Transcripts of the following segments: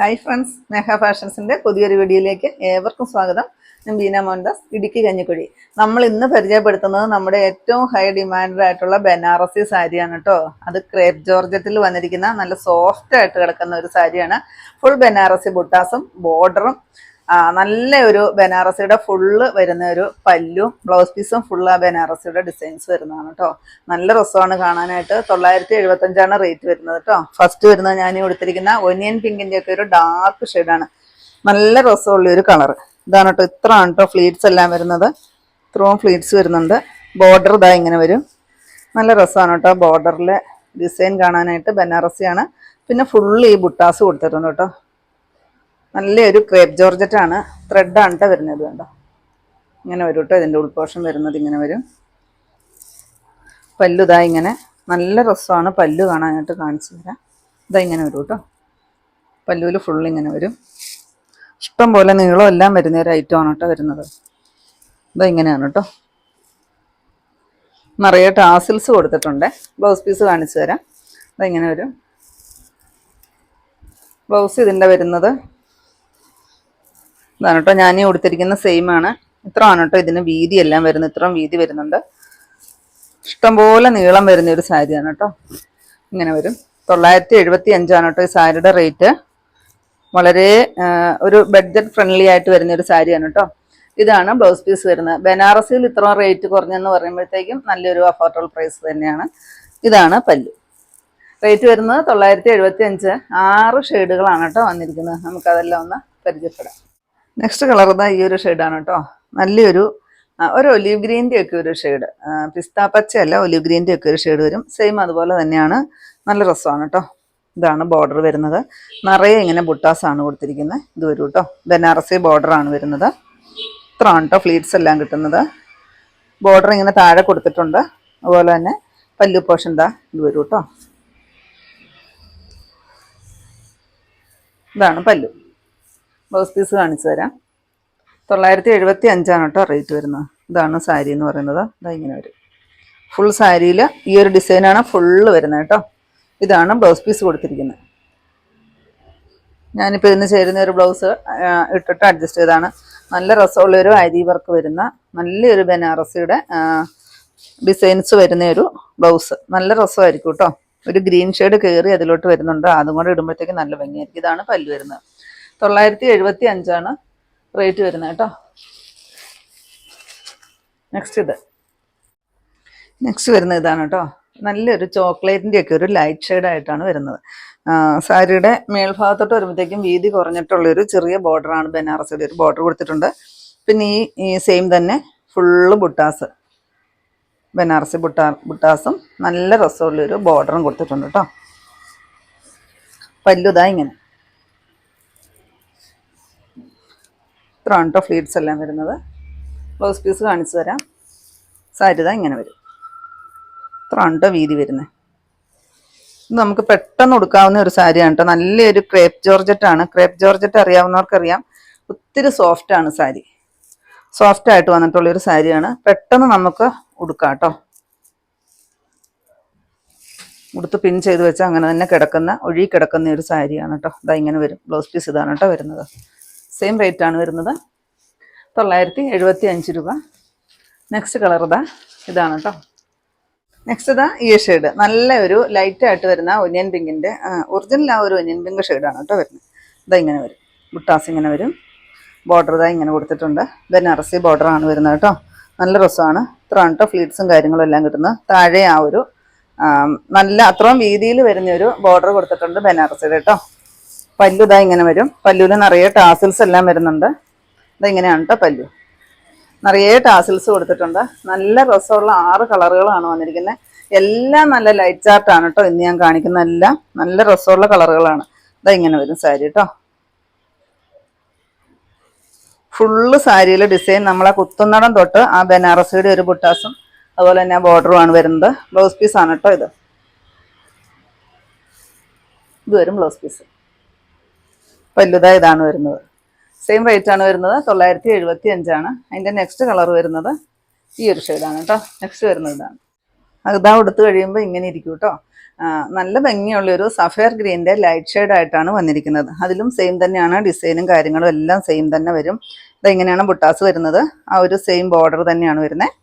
Hi friends സ്നേഹ ഫാഷൻസിന്റെ പുതിയൊരു വീഡിയോയിലേക്ക് ഏവർക്കും സ്വാഗതം. ഞാൻ ബീന മോഹൻദാസ് ഇടുക്കി കഞ്ഞിക്കുഴി. നമ്മൾ ഇന്ന് പരിചയപ്പെടുത്തുന്നത് നമ്മുടെ ഏറ്റവും ഹൈ ഡിമാൻഡ് ആയിട്ടുള്ള ബനാറസി സാരിയാണ് കേട്ടോ. അത് ക്രേപ്പ് ജോർജറ്റിൽ വന്നിരിക്കുന്ന നല്ല സോഫ്റ്റ് ആയിട്ട് കിടക്കുന്ന ഒരു സാരിയാണ്. ഫുൾ ബനാറസി ബുട്ടാസും ബോർഡറും നല്ല ഒരു ബനാറസിയുടെ ഫുള്ള് വരുന്ന ഒരു പല്ലും ബ്ലൗസ് പീസും ഫുള്ള് ആ ബനാറസിയുടെ ഡിസൈൻസ് വരുന്നതാണ് കേട്ടോ നല്ല രസമാണ് കാണാനായിട്ട്. തൊള്ളായിരത്തി എഴുപത്തഞ്ചാണ് റേറ്റ് വരുന്നത് കേട്ടോ ഫസ്റ്റ് വരുന്നത് ഞാൻ കൊടുത്തിരിക്കുന്ന ഒനിയൻ പിങ്കിന്റെ ഒക്കെ ഒരു ഡാർക്ക് ഷെയ്ഡാണ് നല്ല രസമുള്ള ഒരു കളർ ഇതാണ് കേട്ടോ ഇത്ര ആണ് കേട്ടോ ഫ്ലീറ്റ്സ് എല്ലാം വരുന്നത്. ഇത്രയും ഫ്ലീറ്റ്സ് വരുന്നുണ്ട്. ബോർഡർ ഇതാ ഇങ്ങനെ വരും. നല്ല രസമാണ് കേട്ടോ ബോർഡറിലെ ഡിസൈൻ കാണാനായിട്ട് ബനാറസിയാണ്. പിന്നെ ഫുള്ള് ഈ ബുട്ടാസ് കൊടുത്തിട്ടുണ്ട് കേട്ടോ നല്ലൊരു ക്രേപ്പ് ജോർജറ്റ് ആണ് ത്രെഡാണ് കേട്ടോ വരുന്നത് കണ്ടോ? ഇങ്ങനെ വരും കേട്ടോ ഇതിന്റെ ഉൾപോഷം വരുന്നത് ഇങ്ങനെ വരും. പല്ലു ഇതാ ഇങ്ങനെ നല്ല രസമാണ്. പല്ലു കാണാനായിട്ട് കാണിച്ചു തരാം. ഇതാ ഇങ്ങനെ വരും കേട്ടോ പല്ലുവിൽ ഫുൾ ഇങ്ങനെ വരും. ഇഷ്ടം പോലെ നീളം എല്ലാം വരുന്ന ഒരു ഐറ്റം ആണ് കേട്ടോ വരുന്നത്. ഇതാ ഇങ്ങനെയാണ് കേട്ടോ നിറയെ ടാസിൽസ് കൊടുത്തിട്ടുണ്ട്. ബ്ലൗസ് പീസ് കാണിച്ചു തരാം. ഇതാ ഇങ്ങനെ വരും. ബ്ലൗസ് ഇതിന്റെ വരുന്നത് ഇതാണ് കേട്ടോ. ഞാൻ കൊടുത്തിരിക്കുന്ന സെയിം ആണ്. ഇത്ര ആണ് കേട്ടോ ഇതിന് വീതി എല്ലാം വരുന്നത്. ഇത്രയും വീതി വരുന്നുണ്ട്. ഇഷ്ടംപോലെ നീളം വരുന്ന ഒരു സാരിയാണ് കേട്ടോ. ഇങ്ങനെ വരും. തൊള്ളായിരത്തി എഴുപത്തി അഞ്ചാണ് കേട്ടോ ഈ സാരിയുടെ റേറ്റ് വളരെ ഒരു ബഡ്ജറ്റ് ഫ്രണ്ട്ലി ആയിട്ട് വരുന്ന ഒരു സാരിയാണ് കേട്ടോ. ഇതാണ് ബ്ലൗസ് പീസ് വരുന്നത്. ബനാറസിയിൽ ഇത്ര റേറ്റ് കുറഞ്ഞെന്ന് പറയുമ്പോഴത്തേക്കും നല്ലൊരു അഫോർഡബിൾ പ്രൈസ് തന്നെയാണ്. ഇതാണ് പല്ലു. റേറ്റ് വരുന്നത് തൊള്ളായിരത്തി എഴുപത്തി അഞ്ച് ആറ് ഷെയ്ഡുകളാണ് കേട്ടോ വന്നിരിക്കുന്നത്. നമുക്കതെല്ലാം ഒന്ന് പരിചയപ്പെടാം. നെക്സ്റ്റ് കളർ ഇതാ ഈ ഒരു ഷെയ്ഡാണ് കേട്ടോ നല്ലൊരു ഒരു ഒലിവ് ഗ്രീന്റെ ഒക്കെ ഒരു ഷെയ്ഡ് പിസ്ത പച്ചയല്ല ഒലിവ് ഗ്രീന്റെ ഒക്കെ ഒരു ഷെയ്ഡ് വരും. സെയിം അതുപോലെ തന്നെയാണ്. നല്ല രസമാണ് കേട്ടോ ഇതാണ് ബോർഡർ വരുന്നത്. നിറയെ ഇങ്ങനെ ബുട്ടാസാണ് കൊടുത്തിരിക്കുന്നത്. ഇത് വരും കേട്ടോ ബനാറസി ബോർഡറാണ് വരുന്നത്. ഇത്ര ആണ് കേട്ടോ ഫ്ലീറ്റ്സ് എല്ലാം കിട്ടുന്നത്. ബോർഡർ ഇങ്ങനെ താഴെ കൊടുത്തിട്ടുണ്ട്. അതുപോലെ തന്നെ പല്ലു പോഷൻ ദാ ഇത് വരും കേട്ടോ ഇതാണ് പല്ലു. ബ്ലൗസ് പീസ് കാണിച്ചു തരാം. തൊള്ളായിരത്തി എഴുപത്തി അഞ്ചാണ് കേട്ടോ റേറ്റ് വരുന്നത്. ഇതാണ് സാരി എന്ന് പറയുന്നത്. ഇതാ ഇങ്ങനെ വരും. ഫുൾ സാരിയിൽ ഈ ഒരു ഡിസൈനാണ് ഫുള്ള് വരുന്നത് കേട്ടോ. ഇതാണ് ബ്ലൗസ് പീസ് കൊടുത്തിരിക്കുന്നത്. ഞാനിപ്പോൾ ഇതിന് ചേരുന്ന ഒരു ബ്ലൗസ് ഇട്ടിട്ട് അഡ്ജസ്റ്റ് ചെയ്താണ് നല്ല രസമുള്ളൊരു അരി വർക്ക് വരുന്ന നല്ലൊരു ബനാറസിയുടെ ഡിസൈൻസ് വരുന്ന ഒരു ബ്ലൗസ്. നല്ല രസമായിരിക്കും കേട്ടോ. ഒരു ഗ്രീൻ ഷെയ്ഡ് കയറി അതിലോട്ട് വരുന്നുണ്ട്. അതും കൂടെ ഇടുമ്പോഴത്തേക്ക് നല്ല ഭംഗിയായിരിക്കും. ഇതാണ് പല്ല് വരുന്നത്. തൊള്ളായിരത്തി എഴുപത്തി അഞ്ചാണ് റേറ്റ് വരുന്നത് കേട്ടോ. നെക്സ്റ്റ് ഇത്. നെക്സ്റ്റ് വരുന്നത് ഇതാണ് കേട്ടോ. നല്ലൊരു ചോക്ലേറ്റിന്റെ ഒക്കെ ഒരു ലൈറ്റ് ഷെയ്ഡ് ആയിട്ടാണ് വരുന്നത്. സാരിയുടെ മേൽഭാഗത്തോട്ട് വരുമ്പോഴത്തേക്കും വീതി കുറഞ്ഞിട്ടുള്ളൊരു ചെറിയ ബോർഡറാണ് ബനാറസിയുടെ ഒരു ബോർഡർ കൊടുത്തിട്ടുണ്ട്. പിന്നെ ഈ സെയിം തന്നെ ഫുള്ള് ബുട്ടാസ്. ബനാറസി ബുട്ടാ ബുട്ടാസും നല്ല രസമുള്ളൊരു ബോർഡറും കൊടുത്തിട്ടുണ്ട് കേട്ടോ. പല്ലുതാ ഇങ്ങനെ. ഇത്രയാണ് കേട്ടോ ഫ്ലീറ്റ്സ് എല്ലാം വരുന്നത്. ബ്ലൗസ് പീസ് കാണിച്ചു തരാം. സാരിത ഇങ്ങനെ വരും. ഇത്രയാണ് കേട്ടോ വീതി വരുന്നത്. ഇത് നമുക്ക് പെട്ടെന്ന് ഉടുക്കാവുന്ന ഒരു സാരിയാണ് കേട്ടോ നല്ലൊരു ക്രേപ്പ് ജോർജറ്റ് ആണ്. ക്രേപ്പ് ജോർജറ്റ് അറിയാവുന്നവർക്കറിയാം. ഒത്തിരി സോഫ്റ്റ് ആണ് സാരി. സോഫ്റ്റ് ആയിട്ട് വന്നിട്ടുള്ള ഒരു സാരിയാണ്. പെട്ടെന്ന് നമുക്ക് ഉടുക്കാം കേട്ടോ. ഉടുത്ത് പിൻ ചെയ്ത് വെച്ചാൽ അങ്ങനെ തന്നെ കിടക്കുന്ന ഒഴുകി കിടക്കുന്ന ഒരു സാരിയാണ് കേട്ടോ. ഇതാ ഇങ്ങനെ വരും. ബ്ലൗസ് പീസ് ഇതാണ് കേട്ടോ വരുന്നത്. സെയിം റേറ്റ് ആണ് വരുന്നത്. തൊള്ളായിരത്തി എഴുപത്തി അഞ്ച് രൂപ. നെക്സ്റ്റ് കളർ ഇതാ. ഇതാണ് കേട്ടോ നെക്സ്റ്റ് ഇതാ ഈ ഷെയ്ഡ് നല്ല ഒരു ലൈറ്റ് ആയിട്ട് വരുന്ന ഒനിയൻ പിങ്കിന്റെ ഒറിജിനൽ ആ ഒരു ഒനിയൻ പിങ്ക് ഷെയ്ഡാണ് കേട്ടോ വരുന്നത്. ഇതാ ഇങ്ങനെ വരും. ബുട്ടാസ് ഇങ്ങനെ വരും. ബോർഡർ ഇതാ ഇങ്ങനെ കൊടുത്തിട്ടുണ്ട്. ബനാറസി ബോർഡറാണ് വരുന്നത് കേട്ടോ നല്ല രസമാണ്. ഇത്രയാണ് കേട്ടോ ഫ്ലീറ്റ്സും കാര്യങ്ങളും എല്ലാം കിട്ടുന്നത്. താഴെ ആ ഒരു നല്ല അത്രയും വീതിയിൽ വരുന്ന ഒരു ബോർഡർ കൊടുത്തിട്ടുണ്ട് ബനാറസിയുടെ കേട്ടോ പല്ലു ഇതാ ഇങ്ങനെ വരും. പല്ലുവിൽ നിറയെ ടാസിൽസ് എല്ലാം വരുന്നുണ്ട്. ഇതെങ്ങനെയാണ് കേട്ടോ പല്ലു. നിറയെ ടാസിൽസ് കൊടുത്തിട്ടുണ്ട്. നല്ല രസമുള്ള ആറ് കളറുകളാണ് വന്നിരിക്കുന്നത്. എല്ലാം നല്ല ലൈറ്റ് ചാർട്ടാണ് കേട്ടോ ഇന്ന് ഞാൻ കാണിക്കുന്ന എല്ലാം നല്ല രസമുള്ള കളറുകളാണ്. ഇതാ ഇങ്ങനെ വരും സാരി കേട്ടോ ഫുള്ള് സാരിയിൽ ഡിസൈൻ നമ്മളെ കുത്തുന്നടം തൊട്ട് ആ ബനാറസിയുടെ ഒരു ബുട്ടാസും അതുപോലെ തന്നെ ബോർഡറുമാണ് വരുന്നത്. ബ്ലൗസ് പീസാണ് കേട്ടോ ഇത്. ഇത് വരും ബ്ലൗസ് പീസ് വലുതാ ഇതാണ് വരുന്നത്. സെയിം റേറ്റ് ആണ് വരുന്നത്. തൊള്ളായിരത്തി എഴുപത്തി അഞ്ചാണ് അതിന്റെ നെക്സ്റ്റ് കളർ വരുന്നത് ഈ ഒരു ഷെയ്ഡാണ് കേട്ടോ. നെക്സ്റ്റ് വരുന്നത് ഇതാണ്. അതാ കൊടുത്തു കഴിയുമ്പോൾ ഇങ്ങനെ ഇരിക്കും കേട്ടോ. നല്ല ഭംഗിയുള്ളൊരു സഫയർ ഗ്രീന്റെ ലൈറ്റ് ഷെയ്ഡ് ആയിട്ടാണ് വന്നിരിക്കുന്നത്. അതിലും സെയിം തന്നെയാണ്. ഡിസൈനും കാര്യങ്ങളും എല്ലാം സെയിം തന്നെ വരും. ഇതെങ്ങനെയാണ് ബുട്ടാസ് വരുന്നത്. ആ ഒരു സെയിം ബോർഡർ തന്നെയാണ് വരുന്നത്.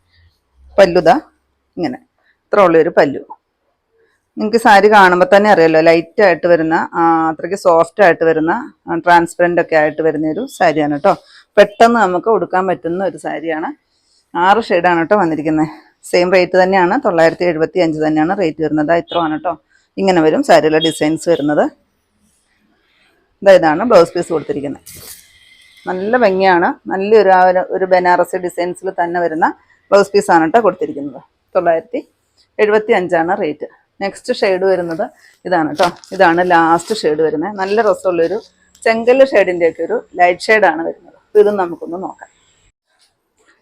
പല്ലുത ഇങ്ങനെ. ഇത്ര ഉള്ളൊരു പല്ലു. നിങ്ങൾക്ക് സാരി കാണുമ്പോൾ തന്നെ അറിയാലോ ലൈറ്റ് ആയിട്ട് വരുന്ന അത്രയ്ക്ക് സോഫ്റ്റ് ആയിട്ട് വരുന്ന ട്രാൻസ്പെറന്റ് ഒക്കെ ആയിട്ട് വരുന്ന ഒരു സാരിയാണ് കേട്ടോ പെട്ടെന്ന് നമുക്ക് ഉടുക്കാൻ പറ്റുന്ന ഒരു സാരിയാണ്. ആറ് ഷെയ്ഡാണ് കേട്ടോ വന്നിരിക്കുന്നത് സെയിം റേറ്റ് തന്നെയാണ് തൊള്ളായിരത്തി എഴുപത്തി അഞ്ച് തന്നെയാണ് റേറ്റ് വരുന്നത്. ഇത്രയാണ് കേട്ടോ ഇങ്ങനെ വരും സാരിയിലെ ഡിസൈൻസ് വരുന്നത്. ഇതാ ഇതാണ് ബ്ലൗസ് പീസ് കൊടുത്തിരിക്കുന്നത് നല്ല ഭംഗിയാണ്. നല്ലൊരു ആ ഒരു ബനാറസി ഡിസൈൻസിൽ തന്നെ വരുന്ന ബ്ലൗസ് പീസാണ് കേട്ടോ കൊടുത്തിരിക്കുന്നത്. തൊള്ളായിരത്തി എഴുപത്തി അഞ്ചാണ് റേറ്റ് നെക്സ്റ്റ് ഷെയ്ഡ് വരുന്നത് ഇതാണ് കേട്ടോ ഇതാണ് ലാസ്റ്റ് ഷെയ്ഡ് വരുന്നത് നല്ല രസമുള്ളൊരു ചെങ്കൽ ഷെയ്ഡിന്റെ ഒക്കെ ഒരു ലൈറ്റ് ഷെയ്ഡാണ് വരുന്നത്. അപ്പോൾ ഇതും നമുക്കൊന്ന് നോക്കാം.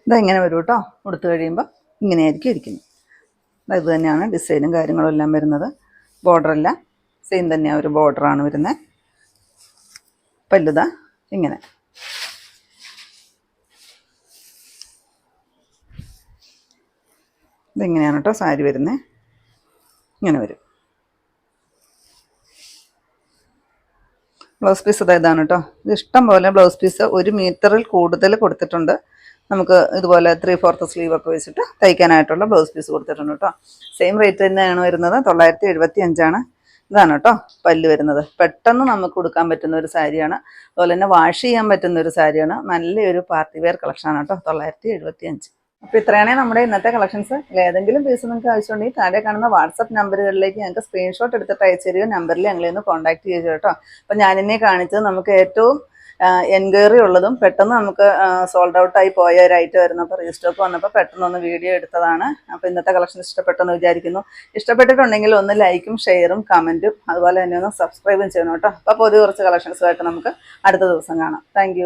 ഇതാ ഇങ്ങനെ വരും കേട്ടോ കൊടുത്തു കഴിയുമ്പോൾ ഇങ്ങനെയായിരിക്കും ഇരിക്കുന്നത്. ഇത് തന്നെയാണ് ഡിസൈനും കാര്യങ്ങളും എല്ലാം വരുന്നത്. ബോർഡറല്ല സെയിം തന്നെയാണ് ഒരു ബോർഡറാണ് വരുന്നത് പല്ലുത ഇങ്ങനെ. ഇതെങ്ങനെയാണ് കേട്ടോ സാരി വരുന്നത് ഇങ്ങനെ വരും. ബ്ലൗസ് പീസ് ഇതാ ഇതാണ് കേട്ടോ. ഇത് ഇഷ്ടം പോലെ ബ്ലൗസ് പീസ് ഒരു മീറ്ററിൽ കൂടുതൽ കൊടുത്തിട്ടുണ്ട്. നമുക്ക് ഇതുപോലെ ത്രീ ഫോർത്ത് സ്ലീവ് ഒക്കെ വെച്ചിട്ട് തയ്ക്കാനായിട്ടുള്ള ബ്ലൗസ് പീസ് കൊടുത്തിട്ടുണ്ട് കേട്ടോ. സെയിം റേറ്റ് തന്നെയാണ് വരുന്നത്. തൊള്ളായിരത്തി എഴുപത്തി അഞ്ചാണ് ഇതാണ് കേട്ടോ പല്ല് വരുന്നത്. പെട്ടെന്ന് നമുക്ക് കൊടുക്കാൻ പറ്റുന്ന ഒരു സാരിയാണ്. അതുപോലെ തന്നെ വാഷ് ചെയ്യാൻ പറ്റുന്ന ഒരു സാരിയാണ്. നല്ലൊരു പാർട്ടി വെയർ കളക്ഷനാണ് കേട്ടോ. തൊള്ളായിരത്തി എഴുപത്തി അഞ്ച് അപ്പോൾ ഇത്രയാണ് നമ്മുടെ ഇന്നത്തെ കളക്ഷൻസ് ഏതെങ്കിലും പീസ് നിങ്ങൾക്ക് ആവശ്യമുണ്ടെങ്കിൽ താഴെ കാണുന്ന വാട്സപ്പ് നമ്പറുകളിലേക്ക് ഞങ്ങൾക്ക് സ്ക്രീൻഷോട്ട് എടുത്തിട്ട് അയച്ചു തരിക. നമ്പറിൽ ഞങ്ങളെ ഒന്ന് കോൺടാക്ട് ചെയ്യുക കേട്ടോ. അപ്പോൾ ഞാനിന്നെ കാണിച്ചത് നമുക്ക് ഏറ്റവും എൻക്വയറി ഉള്ളതും പെട്ടെന്ന് നമുക്ക് സോൾഡ് ഔട്ട് ആയി പോയ ഒരു ഐറ്റം ആയിരുന്നു. അപ്പോൾ റീസ്റ്റോക്ക് വന്നപ്പോൾ പെട്ടെന്ന് ഒന്ന് വീഡിയോ എടുത്തതാണ്. അപ്പോൾ ഇന്നത്തെ കളക്ഷൻ ഇഷ്ടപ്പെട്ടെന്ന് വിചാരിക്കുന്നു. ഇഷ്ടപ്പെട്ടിട്ടുണ്ടെങ്കിൽ ഒന്ന് ലൈക്കും ഷെയറും കമന്റും അതുപോലെ തന്നെ ഒന്ന് സബ്സ്ക്രൈബും ചെയ്യണം കേട്ടോ. അപ്പോൾ പൊതുവെ കുറച്ച് കളക്ഷൻസുമായിട്ട് നമുക്ക് അടുത്ത ദിവസം കാണാം. താങ്ക്